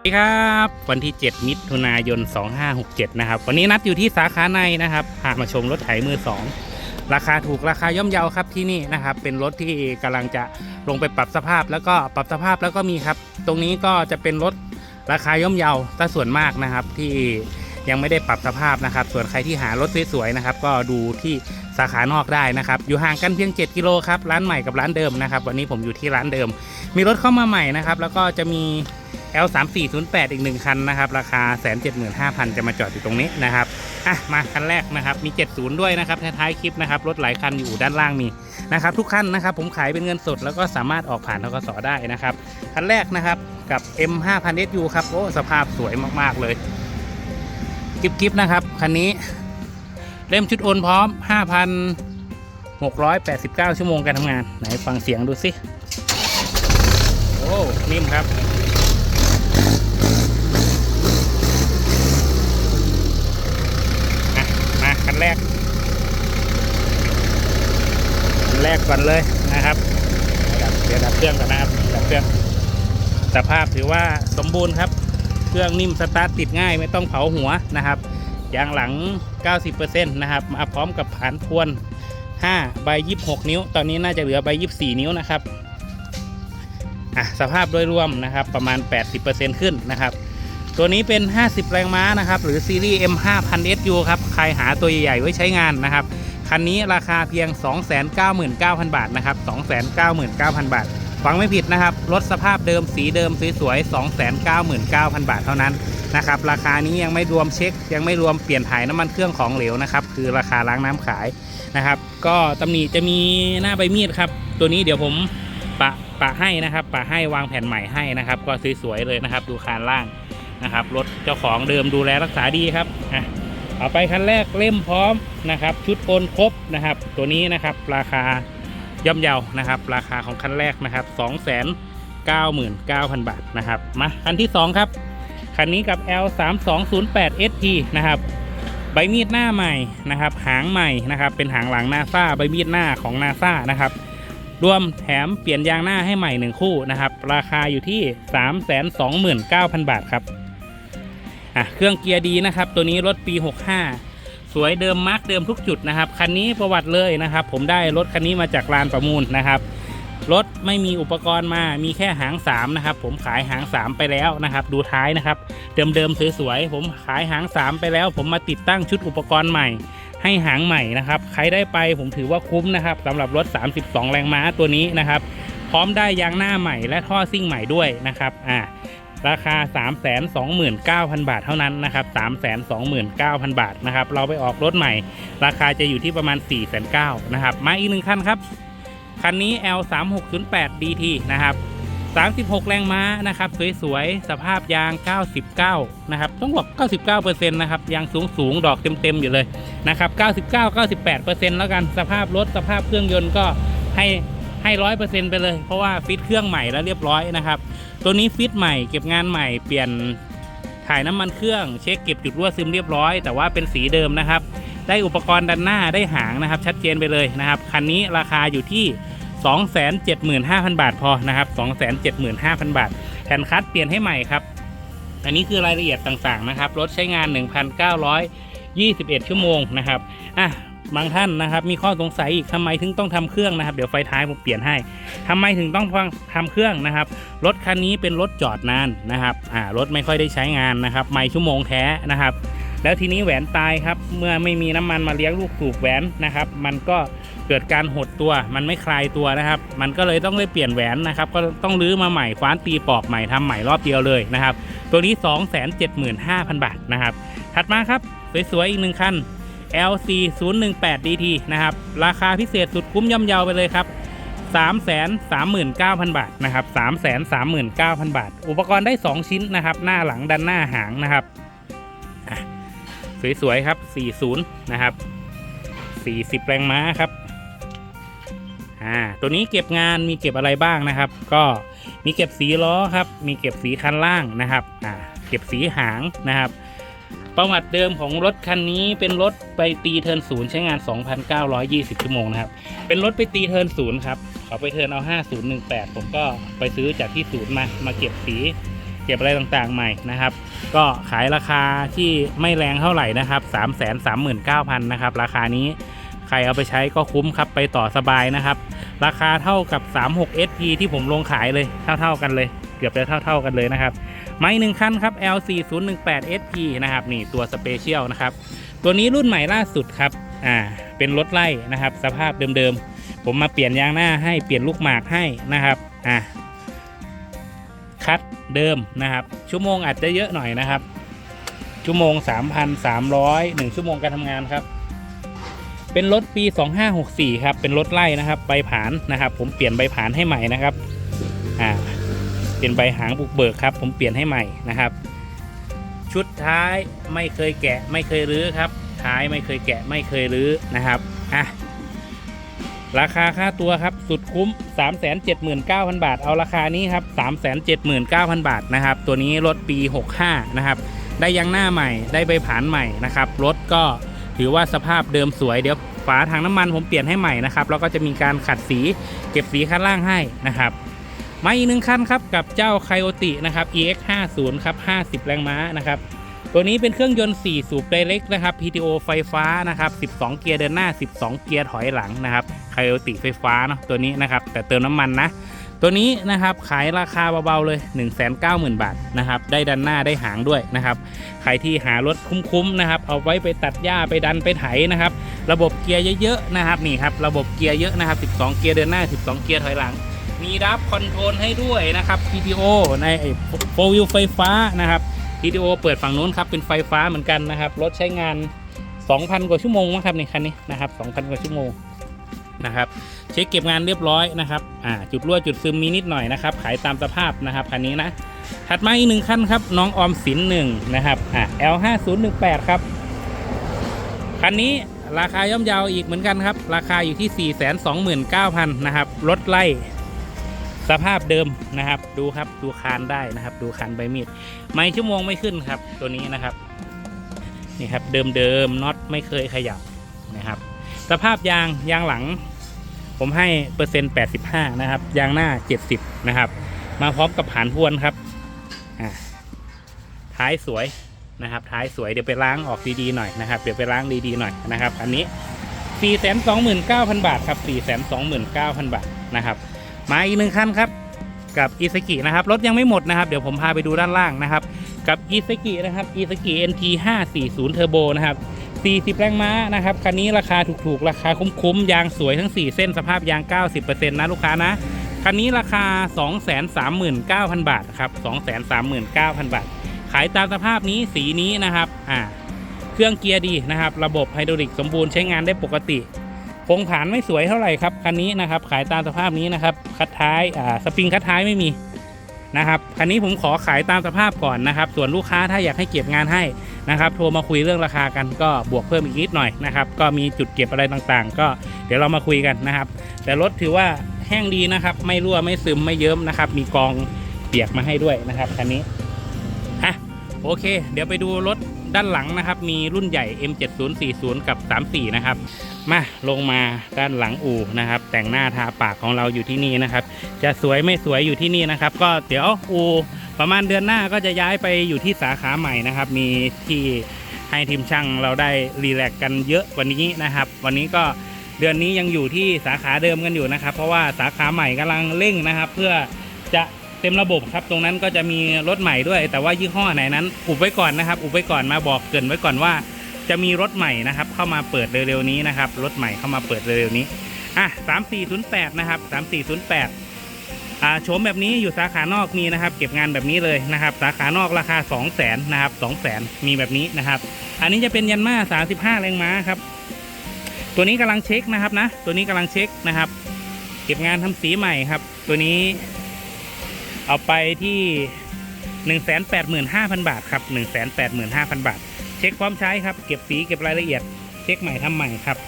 สวัสดีครับวันที่ 7 มิถุนายน 2567 นะครับ วันนี้นัดอยู่ที่สาขาในนะครับพามาชมรถไถมือ 2 ราคาถูกราคาย่อมเยาครับที่นี่นะครับ เป็นรถที่กำลังจะลงไปปรับสภาพแล้วก็ปรับสภาพแล้วก็มีครับ ตรงนี้ก็จะเป็นรถราคาย่อมเยาซะส่วนมากนะครับ ที่ยังไม่ได้ปรับสภาพนะครับ ส่วนใครที่หารถสวยๆนะครับ ก็ดูที่สาขานอกได้นะครับ อยู่ห่างกันเพียง 7 กิโลครับ ร้านใหม่กับร้านเดิมนะครับ วันนี้ผมอยู่ที่ร้านเดิม มีรถเข้ามาใหม่นะครับ แล้วก็จะมี L 3 4 0 8อีกหนึ่งคันนะครับ ราคา 175,000 จะมาจอดอยู่ตรงนี้นะครับ อะ มาคันแรกนะครับ มี 70 ด้วยนะครับ ท้ายๆคลิปนะครับ รถหลายคันอยู่ด้านล่างมีนะครับ ทุกคันนะครับ ผมขายเป็นเงินสดแล้วก็สามารถออกผ่านทกสได้นะครับ คันแรกนะครับ กับ M 5 0 0 SU ครับ โอ้ สภาพสวยมากๆเลยกิ๊บๆนะครับ คันนี้ เล่มชุดโอนพร้อม 5,689 ชั่วโมงการทำงาน ไหนฟังเสียงดูสิ โอ้ นิ่มครับ อะมาคัน แรกคันแรกก่อนเลยนะครับเดี๋ยวดับเครื่องก่อนนะครับดับเครื่องสภาพถือว่าสมบูรณ์ครับ เครื่องนิ่มสตาร์ทติดง่ายไม่ต้องเผาหัวนะครับยางหลัง 90%นะครับมาพร้อมกับผานพวน5ใบ26 นิ้ว ตอนนี้น่าจะเหลือใบ24 นิ้วนะครับอะสภาพโดยรวมนะครับประมาณ 80%ขึ้นนะครับ ตัวนี้เป็น 50 แรงม้านะครับ หรือซีรีส์ M 5 0 0 SU ครับ ใครหาตัวใหญ่ๆไว้ใช้งานนะครับ คันนี้ราคาเพียง 299,000 บาทนะครับ 299,000 บาท ฟังไม่ผิดนะครับ รถสภาพเดิมสีเดิมสวยๆ 299,000 บาทเท่านั้นนะครับ ราคานี้ยังไม่รวมเช็ค ยังไม่รวมเปลี่ยนถ่ายน้ำมันเครื่องของเหลวนะครับ คือราคาล้างน้ำขายนะครับ ก็ตำหนิจะมีหน้าใบมีดครับ ตัวนี้เดี๋ยวผมปะปะให้นะครับปะให้วางแผ่นใหม่ให้นะครับ ก็สวยๆเลยนะครับ ดูคานล่าง นะครับ รถเจ้าของเดิมดูแลรักษาดีครับอะเอาไปคันแรกเล่มพร้อมนะครับ ชุดโอนครบนะครับ ตัวนี้นะครับราคาย่อมเยานะครับ ราคาของคันแรกนะครับ 2 9 9 0 0 0 บาทนะครับมาคันที่ 2 ครับ คันนี้กับ L 3 2 0 8 SP นะครับใบมีดหน้าใหม่นะครับ หางใหม่นะครับ เป็นหางหลังนาซาใบมีดหน้าของนาซานะครับรวมแถมเปลี่ยนยางหน้าให้ใหม่หนึ่งคู่นะครับ ราคาอยู่ที่ 329,000 บาทครับ อะเครื่องเกียร์ดีนะครับ ตัวนี้รถปี 65 สวยเดิมมาร์กเดิมทุกจุดนะครับ คันนี้ประวัติเลยนะครับ ผมได้รถคันนี้มาจากลานประมูลนะครับรถไม่มีอุปกรณ์มามีแค่หาง3นะครับ ผมขายหาง 3 ไปแล้วนะครับ ดูท้ายนะครับ เดิมๆสวยๆผมขายหาง 3 ไปแล้ว ผมมาติดตั้งชุดอุปกรณ์ใหม่ ให้หางใหม่นะครับ ใครได้ไปผมถือว่าคุ้มนะครับสำหรับรถ 32 แรงม้าตัวนี้นะครับ พร้อมได้ยางหน้าใหม่และท่อซิ่งใหม่ด้วยนะครับอ่า ราคา 329,000 บาทเท่านั้นนะครับ 329,000 บาทนะครับ เราไปออกรถใหม่ ราคาจะอยู่ที่ประมาณ 4,900นะครับ มาอีกหนึ่งคันครับ คันนี้ L 3 6 0 8 DT นะครับ 36 แรงม้านะครับ สวยๆ สภาพยาง 99 นะครับ ต้องบอก 99%นะครับ ยางสูงๆ ดอกเต็มๆ อยู่เลยนะครับ 99 98%แล้วกัน สภาพรถ สภาพเครื่องยนต์ก็ให้ ให้ร้อยเปอร์เซ็นต์ไปเลย เพราะว่าฟิตเครื่องใหม่แล้วเรียบร้อยนะครับ ตัวนี้ฟิตใหม่เก็บงานใหม่เปลี่ยนถ่ายน้ำมันเครื่องเช็คเก็บจุดรั่วซึมเรียบร้อย แต่ว่าเป็นสีเดิมนะครับ ได้อุปกรณ์ด้านหน้าได้หางนะครับ ชัดเจนไปเลยนะครับคันนี้ราคาอยู่ที่ 275,000 บาทพอนะครับ 275,000 บาทแผ่นคัดเปลี่ยนให้ใหม่ครับ อันนี้คือรายละเอียดต่างๆนะครับรถใช้งาน 1,921 ชั่วโมงนะครับอะ บางท่านนะครับ มีข้อสงสัยอีกทำไมถึงต้องทำเครื่องนะครับ เดี๋ยวไฟท้ายผมเปลี่ยนให้ทำไมถึงต้องทำเครื่องนะครับ รถคันนี้เป็นรถจอดนานนะครับอ่ารถไม่ค่อยได้ใช้งานนะครับ ไม่ชั่วโมงแท้นะครับ แล้วทีนี้แหวนตายครับ เมื่อไม่มีน้ำมันมาเลี้ยงลูกสูบแหวนนะครับ มันก็เกิดการหดตัว มันไม่คลายตัวนะครับ มันก็เลยต้องได้เปลี่ยนแหวนนะครับ ก็ต้องรื้อมาใหม่ คว้านตีปอกใหม่ทำใหม่รอบเดียวเลยนะครับ ตัวนี้ 275,000 บาทนะครับ ถัดมาครับ สวยๆอีกหนึ่งคัน LC 0 1 8 DT นะครับ ราคาพิเศษสุดคุ้มย่อมเยาไปเลยครับ 339,000 บาทนะครับ 339,000 บาท อุปกรณ์ได้ 2 ชิ้นนะครับ หน้าหลังด้านหน้าหางนะครับ สวย ๆ ครับ 40 นะครับ 40 แรงม้าครับอ่าตัวนี้เก็บงานมีเก็บอะไรบ้างนะครับ ก็มีเก็บสีล้อครับ มีเก็บสีคันล่างนะครับอ่าเก็บสีหางนะครับ ประวัติเดิมของรถคันนี้เป็นรถไปตีเทิร์นศูนย์ใช้งาน 2,920 ชั่วโมงนะครับ เป็นรถไปตีเทิร์นศูนย์ครับเขาไปเทิร์นเอา 5018 ผมก็ไปซื้อจากที่ศูนย์มา มาเก็บสี เก็บอะไรต่างๆใหม่นะครับ ก็ขายราคาที่ไม่แรงเท่าไหร่นะครับ3 3 9 0 0 0 นะครับ ราคานี้ใครเอาไปใช้ก็คุ้มครับ ไปต่อสบายนะครับ ราคาเท่ากับ 36 SP ที่ผมลงขายเลย เท่า ๆกันเลย เกือบจะเท่า ๆกันเลยนะครับ ไม้หนึ่งคันครับ L4018 SP นะครับนี่ตัวสเปเชียลนะครับตัวนี้รุ่นใหม่ล่าสุดครับอ่าเป็นรถไล่นะครับ สภาพเดิมๆ ผมมาเปลี่ยนยางหน้าให้เปลี่ยนลูกหมากให้นะครับอ่าคัดเดิมนะครับ ชั่วโมงอาจจะเยอะหน่อยนะครับ ชั่วโมง 3,300 1 ชั่วโมงการทำงานครับ เป็นรถปี 2564 ครับ เป็นรถไล่นะครับ ใบผานนะครับ ผมเปลี่ยนใบผานให้ใหม่นะครับอ่า เป็นใบหางบุกเบิกครับ ผมเปลี่ยนให้ใหม่นะครับ ชุดท้ายไม่เคยแกะไม่เคยรื้อครับ ท้ายไม่เคยแกะไม่เคยรื้อนะครับอะราคาค่าตัวครับสุดคุ้ม 379,000 บาท เอาราคานี้ครับ 379,000 บาทนะครับ ตัวนี้รถปี 65 นะครับ ได้ยางหน้าใหม่ได้ใบผานใหม่นะครับ รถก็ถือว่าสภาพเดิมสวยเดี๋ยวฝาถังน้ำมันผมเปลี่ยนให้ใหม่นะครับ แล้วก็จะมีการขัดสีเก็บสีข้างล่างให้นะครับ มาอีกหนึ่งคันครับกับเจ้า Coyote นะครับ EX 5 0ครับ50 แรงม้านะครับตัวนี้เป็นเครื่องยนต์ 4 สูบไดเรกนะครับ PTO ไฟฟ้านะครับ 12 เกียร์เดินหน้า 12 เกียร์ถอยหลังนะครับ Coyote ไฟฟ้าเนาะตัวนี้นะครับแต่เติมน้ำมันนะตัวนี้นะครับขายราคาเบาๆเลย 190,000 บาทนะครับได้ดันหน้าได้หางด้วยนะครับใครที่หารถคุ้มๆนะครับเอาไว้ไปตัดหญ้าไปดันไปไถนะครับระบบเกียร์เยอะๆนะครับนี่ครับระบบเกียร์เยอะนะครับ 12 เกียร์เดินหน้า 12 เกียร์ถอยหลัง มีดับคอนโทรลให้ด้วยนะครับ PTO ในโฟวิวไฟฟ้านะครับ PTO เปิดฝั่งนู้นครับเป็นไฟฟ้าเหมือนกันนะครับ รถใช้งาน 2,000 กว่าชั่วโมงมั้งครับในคันนี้นะครับ 2,000 กว่าชั่วโมงนะครับ เช็คเก็บงานเรียบร้อยนะครับอ่าจุดรั่วจุดซึมมีนิดหน่อยนะครับ ขายตามสภาพนะครับคันนี้นะถัดมาอีกหนึ่งคันครับน้องออมสินหนึ่งนะครับอ่า L5018 ครับคันนี้ราคาย่อมเยาวอีกเหมือนกันครับ ราคาอยู่ที่ 429,000นะครับ รถไล่ สภาพเดิมนะครับ ดูครับดูคานได้นะครับ ดูคานใบมีดไม่ชั่วโมงไม่ขึ้นครับ ตัวนี้นะครับนี่ครับเดิมเดิมน็อตไม่เคยขยับนะครับ สภาพยางยางหลัง ผมให้เปอร์เซ็นต์ 85 นะครับ ยางหน้า 70 นะครับ มาพร้อมกับผานพวนครับอ่าท้ายสวยนะครับท้ายสวยเดี๋ยวไปล้างออกดีๆหน่อยนะครับเดี๋ยวไปล้างดีๆหน่อยนะครับ อันนี้ 429,000 บาทครับ 429,000 บาทนะครับ มาอีกหนึ่งคันครับ กับอีสกินะครับ รถยังไม่หมดนะครับ เดี๋ยวผมพาไปดูด้านล่างนะครับ กับอีสกินะครับอีสกิ NT 540 Turbo นะครับ 40 แรงม้านะครับ คันนี้ราคาถูกๆ ราคาคุ้มๆ ยางสวยทั้ง 4 เส้นสภาพยาง 90%นะลูกค้านะ คันนี้ราคา 239,000 บาทครับ 239,000 บาท ขายตามสภาพนี้สีนี้นะครับ อ่า เครื่องเกียร์ดีนะครับ ระบบไฮดรอลิกสมบูรณ์ใช้งานได้ปกติ โครงผานไม่สวยเท่าไหร่ครับคันนี้นะครับขายตามสภาพนี้นะครับคัดท้ายอ่าสปริงคัดท้ายไม่มีนะครับคันนี้ผมขอขายตามสภาพก่อนนะครับ ส่วนลูกค้าถ้าอยากให้เก็บงานให้นะครับโทรมาคุยเรื่องราคากันก็บวกเพิ่มอีกนิดหน่อยนะครับก็มีจุดเก็บอะไรต่างๆ ก็เดี๋ยวเรามาคุยกันนะครับ แต่รถถือว่าแห้งดีนะครับ ไม่รั่วไม่ซึมไม่เยิ้มนะครับ มีกองเปียกมาให้ด้วยนะครับคันนี้อะโอเค เดี๋ยวไปดูรถ ด้านหลังนะครับ มีรุ่นใหญ่ M7040 กับ 34 นะครับ มาลงมาด้านหลังอู่นะครับ แต่งหน้าทาปากของเราอยู่ที่นี่นะครับ จะสวยไม่สวยอยู่ที่นี่นะครับ ก็เดี๋ยวอู่ประมาณเดือนหน้าก็จะย้ายไปอยู่ที่สาขาใหม่นะครับ มีที่ให้ทีมช่างเราได้รีแลกซ์กันเยอะกว่านี้นะครับ วันนี้ก็เดือนนี้ยังอยู่ที่สาขาเดิมกันอยู่นะครับ เพราะว่าสาขาใหม่กำลังเร่งนะครับ เพื่อจะ เต็มระบบครับ ตรงนั้นก็จะมีรถใหม่ด้วย แต่ว่ายี่ห้อไหนนั้น อุบไว้ก่อนนะครับ อุบไว้ก่อนมาบอกเกินไว้ก่อนว่า จะมีรถใหม่นะครับ เข้ามาเปิดเร็วๆนี้นะครับ รถใหม่เข้ามาเปิดเร็วๆนี้ อะ3408นะครับ3408อ่าโฉมแบบนี้อยู่สาขานอกมีนะครับ เก็บงานแบบนี้เลยนะครับ สาขานอกราคา200,000นะครับ200,000มีแบบนี้นะครับ อันนี้จะเป็นยันมา35แรงม้าครับ ตัวนี้กำลังเช็คนะครับนะ ตัวนี้กำลังเช็คนะครับ เก็บงานทำสีใหม่ครับ ตัวนี้ เอาไปที่ 185,000 บาทครับ 185,000 บาท เช็คพร้อมใช้ครับ เก็บสีเก็บรายละเอียด เช็คใหม่ทำใหม่ครับ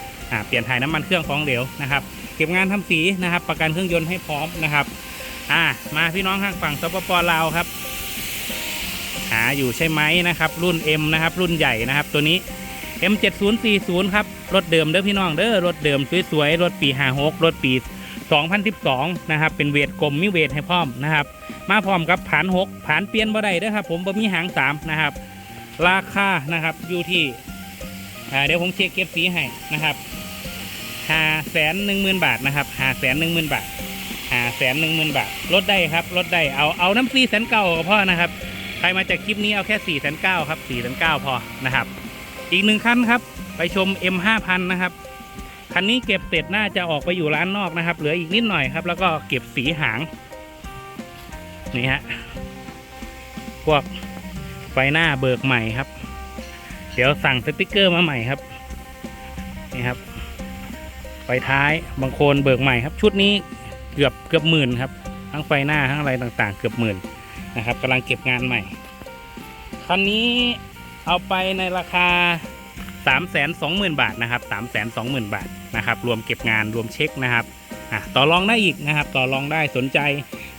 เปลี่ยนถ่ายน้ำมันเครื่องของเหลวนะครับเก็บงานทำสีนะครับ ประกันเครื่องยนต์ให้พร้อมนะครับอ่ามาพี่น้องข้างฝั่งสปปลาวครับ หาอยู่ใช่ไหมนะครับ รุ่น M นะครับ รุ่นใหญ่นะครับ ตัวนี้ M7040 ครับรถเดิมเด้อพี่น้องเด้อรถเดิมสวยๆรถปี56รถปี 2012 นะครับ เป็นเวทกลมมีเวทให้พร้อมนะครับ มาพร้อมกับผาน6ผานเปลี่ยนบ่ได้เด้อครับ ผมบ่มีหาง3นะครับ ราคานะครับอยู่ที่เดี๋ยวผมเช็คเก็บสีให้นะครับหาแสนหนึ่งหมื่นบาทนะครับหาแสนหนึ่งหมื่นบาทหาแสนหนึ่งหมื่นบาทลดได้ครับลดได้เอาเอาน้ำซีแสนเก้าก็พอนะครับใครมาจากคลิปนี้เอาแค่4ี่แสนเก้าครับ4ี่แสนเก้าพอนะครับ อีกหนึ่งคันครับ ไปชม M 5 0 0 0นะครับ คันนี้เก็บเสร็จน่าจะออกไปอยู่ร้านนอกนะครับ เหลืออีกนิดหน่อยครับ แล้วก็เก็บสีหาง นี่ฮะ พวกไฟหน้าเบิกใหม่ครับ เดี๋ยวสั่งสติกเกอร์มาใหม่ครับ นี่ครับ ไฟท้ายบางโคนเบิกใหม่ครับ ชุดนี้เกือบเกือบหมื่นครับ ทั้งไฟหน้าทั้งอะไรต่างๆ เกือบหมื่นนะครับกำลังเก็บงานใหม่คันนี้เอาไปในราคา 3 2 0 0 0 0 บาทนะครับ3 2 0 0 0 0 บาทนะครับ รวมเก็บงานรวมเช็คนะครับอะต่อรองได้อีกนะครับ ต่อรองได้สนใจ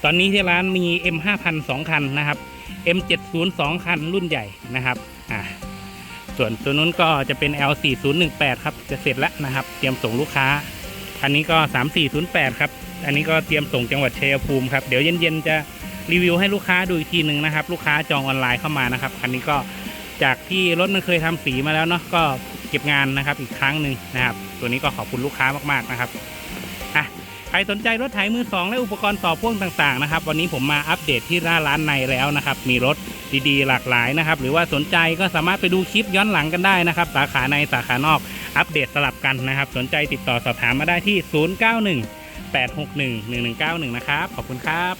ตอนนี้ที่ร้านมี M 5 0 0 2คันนะครับ M 7 0 2คันรุ่นใหญ่นะครับอะส่วนตัวนู้นก็จะเป็น L 4 0 1 8ครับจะเสร็จแล้วนะครับ เตรียมส่งลูกค้าคันนี้ก็ 3 4 0 8ครับอันนี้ก็เตรียมส่งจังหวัดชัยภูมิครับเดี๋ยวเย็นๆจะรีวิวให้ลูกค้าดูอีกทีหนึ่งนะครับ ลูกค้าจองออนไลน์เข้ามานะครับคันนี้ก็ จากที่รถมันเคยทำสีมาแล้วเนาะก็เก็บงานนะครับอีกครั้งหนึ่งนะครับ ตัวนี้ก็ขอบคุณลูกค้ามากๆนะครับอะใครสนใจรถไถมือสองและอุปกรณ์ต่อพ่วงต่างๆนะครับ วันนี้ผมมาอัปเดตที่หน้าร้านในแล้วนะครับ มีรถดีๆหลากหลายนะครับ หรือว่าสนใจก็สามารถไปดูคลิปย้อนหลังกันได้นะครับ สาขาในสาขานอกอัปเดตสลับกันนะครับ สนใจติดต่อสอบถามมาได้ที่ 091 861 1191 นะครับ ขอบคุณครับ